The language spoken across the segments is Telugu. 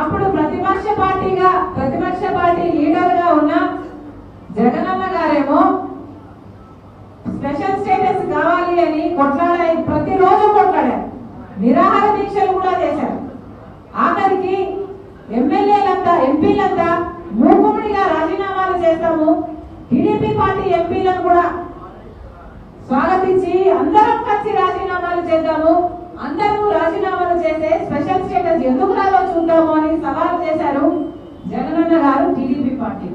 అప్పుడు ప్రతిపక్ష పార్టీగా ప్రతిపక్ష పార్టీ లీడర్గా ఉన్న జగనన్న గారేమో స్పెషల్ స్టేటస్ కావాలి అని కొట్లాడారు ప్రతిరోజు కొట్లాడారు నిరాహార దీక్షలు కూడా చేశారు. ఆఖరికి ఎమ్మెల్యేలంతా ఎంపీలంతా మూకుముడిగా రాజీనామాలు చేస్తాము టీడీపీ పార్టీ ఎంపీలను కూడా స్వాగతించి అందరం కలిసి రాజీనామాలు చేద్దాము. అందరూ రాజీనామాలు చేస్తే స్పెషల్ స్టేటస్ ఎందుకు రాలో ఉంటాము అని సవాల్ చేశారు జగనన్న గారు టీడీపీ పార్టీ.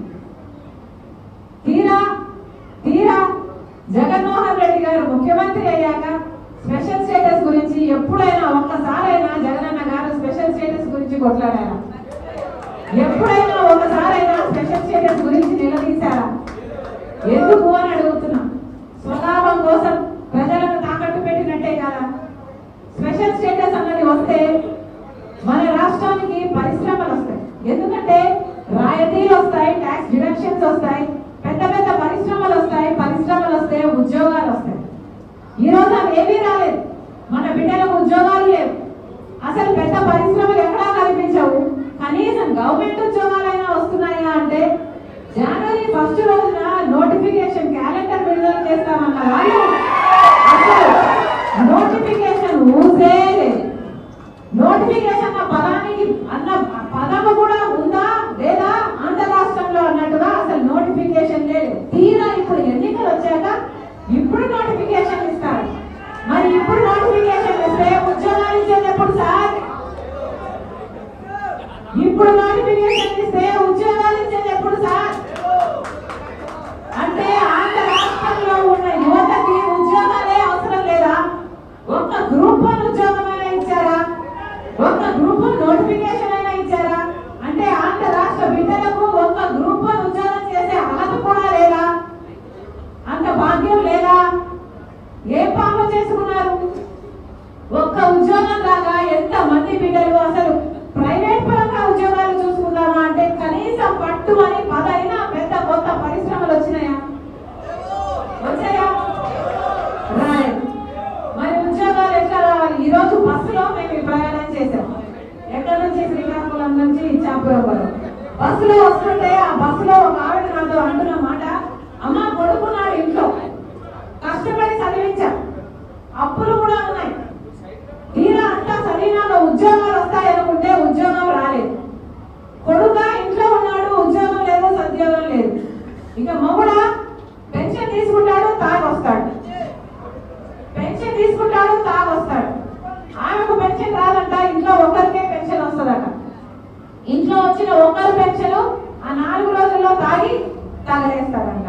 తీరా తీరా జగన్మోహన్ రెడ్డి గారు ముఖ్యమంత్రి అయ్యాక స్పెషల్ స్టేటస్ గురించి ఎప్పుడైనా ఒక్కసారైనా జగనన్న గారు స్పెషల్ స్టేటస్ గురించి కొట్లాడారా? ఎప్పుడైనా ఒకసారైనా స్పెషల్ స్టేటస్ గురించి నిలదీశారా? చేసేటప్పుడు సార్? ఇప్పుడు నోటిఫికేషన్ ఇస్తే ఉద్యోగాలు ఇచ్చేటప్పుడు వస్తుంటే ఆ బస్సులో ఒక ఆవిడ నాతో అంటున్న మాట అమ్మ కొడుకున్నాడు ఇంట్లో. పోయి తగలేస్తారంట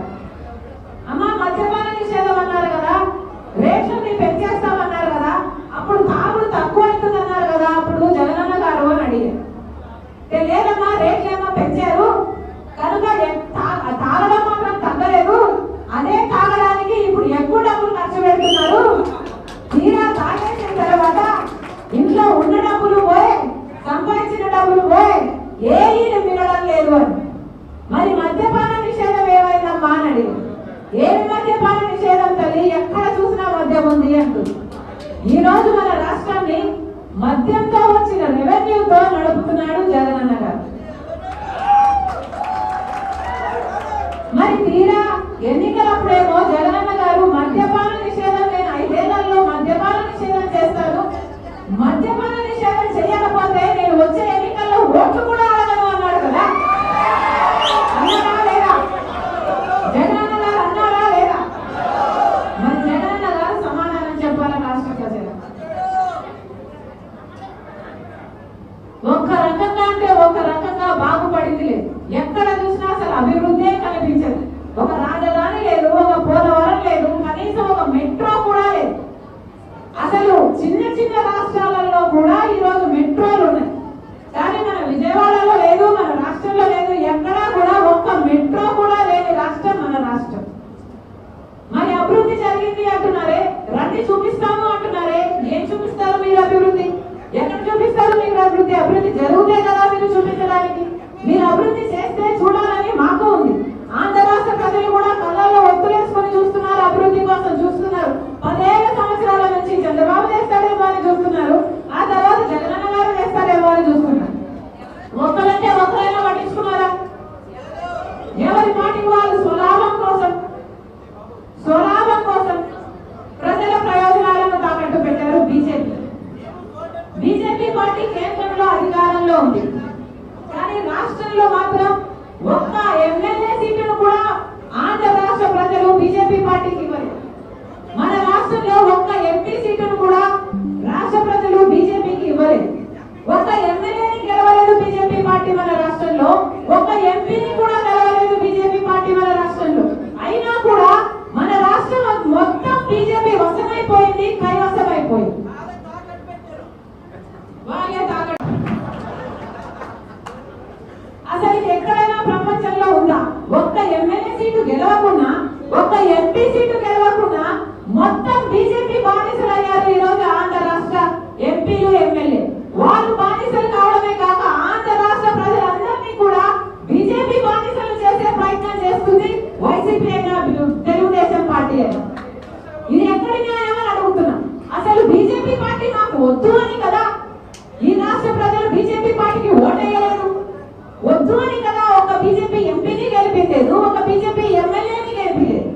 అమ్మ మద్యపాన నిషేధం అన్నారు కదా రేషన్ని పెంచేస్తామన్నారు కదా అప్పుడు తాగుడు తక్కువ అవుతుంది అన్నారు కదా అప్పుడు జగనన్న గారు అని అడిగారు. లేదమ్మా రేషన్ అంటుంది ఈ రోజు మన రాష్ట్రాన్ని మద్యంతో వచ్చిన రెవెన్యూతో నడుపుతున్నాడు జగనన్న గారు. మరి తీరా ఎన్నికలప్పుడేమో జగనన్న గారు మద్యపానం ఒక్క ఒక్క ఎంపీ సీటు గెలవకుండా మొత్తం బీజేపీ బానిసలు అయ్యారు ఈ రోజు ఆంధ్ర రాష్ట్ర ఎంపీలు ఎమ్మెల్యే వాళ్ళు బానిసలు కావడమే కాక ఆంధ్ర రాష్ట్ర ప్రజలందరినీ కూడా బీజేపీ బానిసలు చేసే ప్రయత్నం చేస్తుంది వైసీపీ అయినా తెలుగుదేశం పార్టీ అయినా ఇది ఎక్కడి న్యాయం అని అడుగుతున్నాం అసలు బీజేపీ పార్టీ మాకు వద్దు అని కదా ఈ రాష్ట్ర ప్రజలు బీజేపీ పార్టీకి ఓటేయలేదు వద్దు అని కదా ఒక బీజేపీ ఎంపీని గెలిపించలేదు ఒక బీజేపీ ఎమ్మెల్యేని గెలిపించలేదు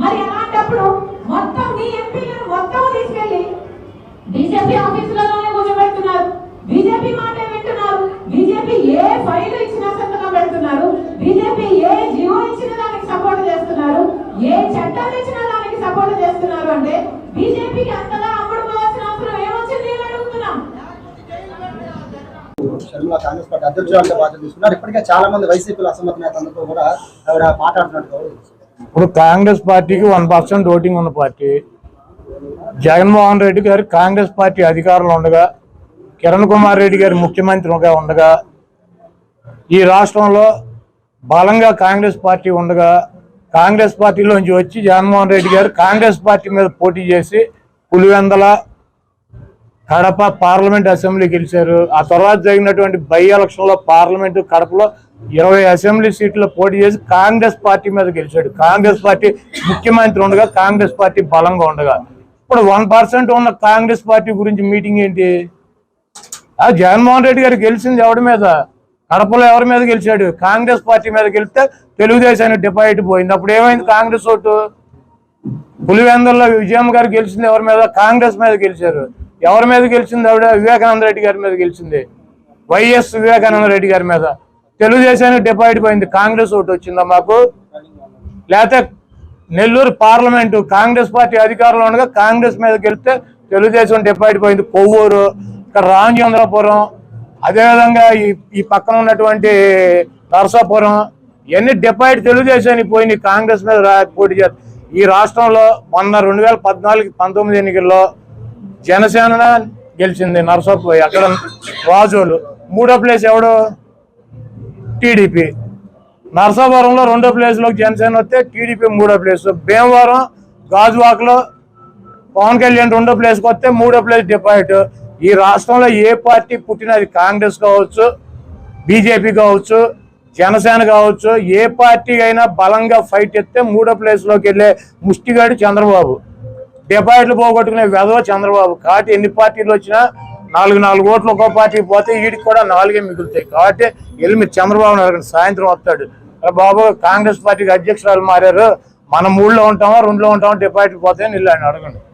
మరి అలాంటప్పుడు మొత్తం మీ ఎంపీలను మొత్తం తీసుకెళ్ళి బీజేపీ ఆఫీసులలోనే కూర్చోబెడుతున్నారు. బీజేపీ మాటే వింటున్నారు. బీజేపీ ఏ ఫైల్ ఇచ్చినా సంతకం పెడుతున్నారు. బీజేపీ ఏ జీవో ఇచ్చిన దానికి సపోర్ట్ చేస్తున్నారు. ఏ చట్టాలు ఇచ్చినా దానికి సపోర్ట్ చేస్తున్నారు అంటే బీజేపీకి అంతగా అమ్ముడుకోవాల్సిన అవసరం ఏమొచ్చింది అని అడుగుతున్నాం. షర్మిల కాంగ్రెస్ పార్టీ అధ్యక్షురాలుగా బాధ్యత తీసుకున్నారు. ఇప్పటికే చాలా మంది వైసీపీలో అసమ్మతి నేతలతో కూడా ఆవిడ మాట్లాడుతున్నట్టు. ఇప్పుడు కాంగ్రెస్ పార్టీకి వన్ పర్సెంట్ ఓటింగ్ ఉన్న పార్టీ జగన్మోహన్ రెడ్డి గారు కాంగ్రెస్ పార్టీ అధికారంలో ఉండగా కిరణ్ కుమార్ రెడ్డి గారు ముఖ్యమంత్రిగా ఉండగా ఈ రాష్ట్రంలో బలంగా కాంగ్రెస్ పార్టీ ఉండగా కాంగ్రెస్ పార్టీలోంచి వచ్చి జగన్మోహన్ రెడ్డి గారు కాంగ్రెస్ పార్టీ మీద పోటీ చేసి పులివెందల కడప పార్లమెంట్ అసెంబ్లీ గెలిచారు. ఆ తర్వాత జరిగినటువంటి బై ఎలక్షన్లో పార్లమెంటు పార్లమెంట్ కడపలో ఇరవై అసెంబ్లీ సీట్లో పోటీ చేసి కాంగ్రెస్ పార్టీ మీద గెలిచాడు. కాంగ్రెస్ పార్టీ ముఖ్యమంత్రి ఉండగా కాంగ్రెస్ పార్టీ బలంగా ఉండగా. ఇప్పుడు వన్ పర్సెంట్ ఉన్న కాంగ్రెస్ పార్టీ గురించి మీటింగ్ ఏంటి? ఆ జగన్మోహన్ రెడ్డి గారు గెలిచింది ఎవరి మీద? కడపలో ఎవరి మీద గెలిచాడు? కాంగ్రెస్ పార్టీ మీద గెలిస్తే తెలుగుదేశానికి డిపాజిట్ పోయింది. అప్పుడు ఏమైంది కాంగ్రెస్ ఓటు? పులివెందుల్లో విజయమ్మ గారు గెలిచింది ఎవరి మీద? కాంగ్రెస్ మీద గెలిచారు. ఎవరి మీద గెలిచింది ఆవిడ? వివేకానంద రెడ్డి గారి మీద గెలిచింది. వైఎస్ వివేకానంద రెడ్డి గారి మీద. తెలుగుదేశానికి డిపాజిట్ పోయింది. కాంగ్రెస్ ఓటు వచ్చిందా మాకు? లేకపోతే నెల్లూరు పార్లమెంటు కాంగ్రెస్ పార్టీ అధికారంలో ఉండగా కాంగ్రెస్ మీద గెలిస్తే తెలుగుదేశం డిపాయిట్ పోయింది కొవ్వూరు ఇక్కడ రామచంద్రపురం అదేవిధంగా ఈ ఈ పక్కన ఉన్నటువంటి నరసాపురం ఇవన్నీ డిపాయిట్ తెలుగుదేశానికి పోయినాయి. కాంగ్రెస్ మీద రా- పోటీ చేస్తారు ఈ రాష్ట్రంలో మొన్న రెండు వేల పద్నాలుగు పంతొమ్మిది ఎన్నికల్లో జనసేన గెలిచింది నరసాపురం అక్కడ రాజోలు. మూడో ప్లేస్ ఎవడు? టీడీపీ. నర్సాపురంలో రెండో ప్లేస్లో జనసేన వస్తే టీడీపీ మూడో ప్లేస్ భీమవరం గాజువాకలో పవన్ కళ్యాణ్ రెండో ప్లేస్కి వస్తే మూడో ప్లేస్ డిపాయిట్ ఈ రాష్ట్రంలో ఏ పార్టీ పుట్టినది కాంగ్రెస్ కావచ్చు బీజేపీ కావచ్చు జనసేన కావచ్చు. ఏ పార్టీ అయినా బలంగా ఫైట్ ఎత్తే మూడో ప్లేస్లోకి వెళ్ళే ముష్టిగాడు చంద్రబాబు. డిపాయిట్లు పోగొట్టుకునే వెధవ చంద్రబాబు. కాబట్టి ఎన్ని పార్టీలు వచ్చినా నాలుగు నాలుగు ఓట్లు ఒక్కో పార్టీకి పోతే వీడికి కూడా నాలుగే మిగులుతాయి. కాబట్టి వెళ్ళి మీరు చంద్రబాబు నాయుడు సాయంత్రం వస్తాడు. బాబు కాంగ్రెస్ పార్టీకి అధ్యక్షురాలు మారారు. మనం ఊళ్ళో ఉంటామా రెండులో ఉంటామా డిపాజిట్ పోతాయని ఇల్లు ఆయన అడగండి.